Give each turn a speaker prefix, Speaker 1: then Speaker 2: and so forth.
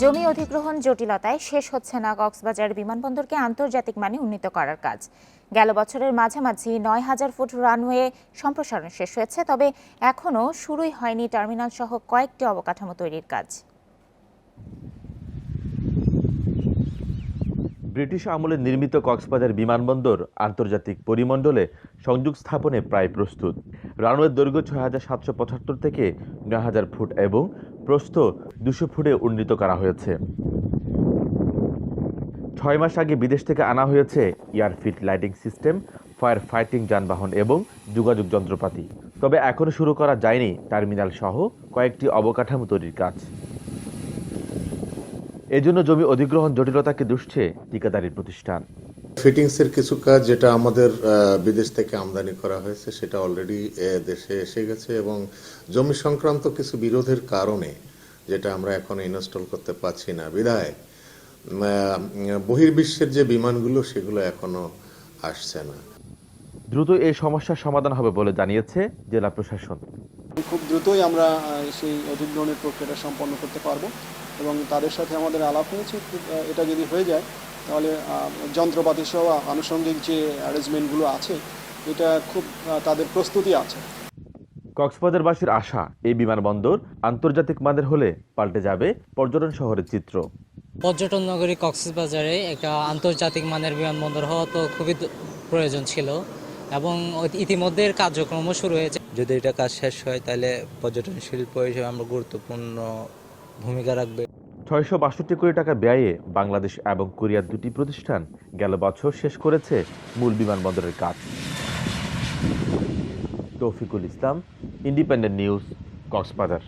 Speaker 1: জমি অধিগ্রহণ জটিলতায় শেষ হচ্ছে না কক্সবাজার বিমানবন্দরকে আন্তর্জাতিক মানে উন্নীত করার কাজ। গেল বছরের মাঝামাঝি নয় হাজার ফুট রানওয়ে সম্প্রসারণ শেষ হয়েছে, তবে এখনও শুরুই হয়নি টার্মিনাল সহ কয়েকটি অবকাঠামো তৈরির কাজ।
Speaker 2: ব্রিটিশ আমলে নির্মিত কক্সবাজার বিমানবন্দর আন্তর্জাতিক পরিমণ্ডলে সংযোগ স্থাপনে প্রায় প্রস্তুত। রানওয়ের দৈর্ঘ্য ছয় হাজার সাতশো পঁচাত্তর থেকে নয় হাজার ফুট এবং প্রস্থ দুশো ফুটে উন্নীত করা হয়েছে। ছয় মাস আগে বিদেশ থেকে আনা হয়েছে airfield lighting system, fire fighting যানবাহন এবং যোগাযোগ যন্ত্রপাতি। তবে এখনও শুরু করা যায়নি টার্মিনাল সহ কয়েকটি অবকাঠামো তৈরির কাজ। এজন্য জমি অধিগ্রহণ জটিলতাকে দুষছে ঠিকাদারি প্রতিষ্ঠান।
Speaker 3: ফিটিংসের কিছু কাজ যেটা আমাদের আহ, বিদেশ থেকে আমদানি করা হয়েছে সেটা অলরেডি দেশে এসে গেছে এবং জমি সংক্রান্ত কিছু বিরোধের কারণে যেটা আমরা এখন ইনস্টল করতে পারছি না। বিধায় আহ, বহির্বিশ্বের যে বিমানগুলো সেগুলো এখনও আসছে না।
Speaker 2: দ্রুত এই সমস্যার সমাধান হবে বলে জানিয়েছে জেলা প্রশাসন।
Speaker 4: খুব দ্রুতই আমরা সেই অধিগ্রহণের প্রক্রিয়াটা সম্পন্ন করতে পারব এবং তাদের সাথে আমাদের আলাপ হয়েছে এটা যদি হয়ে যায় তাহলে যন্ত্রপাতি সহ আনুষঙ্গিক যে অ্যারেঞ্জমেন্টগুলো আছে এটা খুব তাদের প্রস্তুতি আছে।
Speaker 2: কক্সবাজারবাসীর আশা এই বিমানবন্দর আন্তর্জাতিক মানের হলে পাল্টে যাবে পর্যটন শহরের চিত্র।
Speaker 5: পর্যটন নগরী কক্সবাজারে একটা আন্তর্জাতিক মানের বিমানবন্দর হওয়া তো খুবই প্রয়োজন ছিল এবং ইতিমধ্যে এর কার্যক্রমও শুরু হয়েছে।
Speaker 6: যদি এটা কাজ শেষ হয় তাহলে পর্যটন শিল্প হিসেবে আমরা গুরুত্বপূর্ণ ভূমিকা রাখবে।
Speaker 2: ছয়শো বাষট্টি কোটি টাকা ব্যয়ে বাংলাদেশ এবং কোরিয়ার দুটি প্রতিষ্ঠান গেল বছর শেষ করেছে মূল বিমানবন্দরের কাজ। Toufiqul Islam Independent News Cox's Bazar.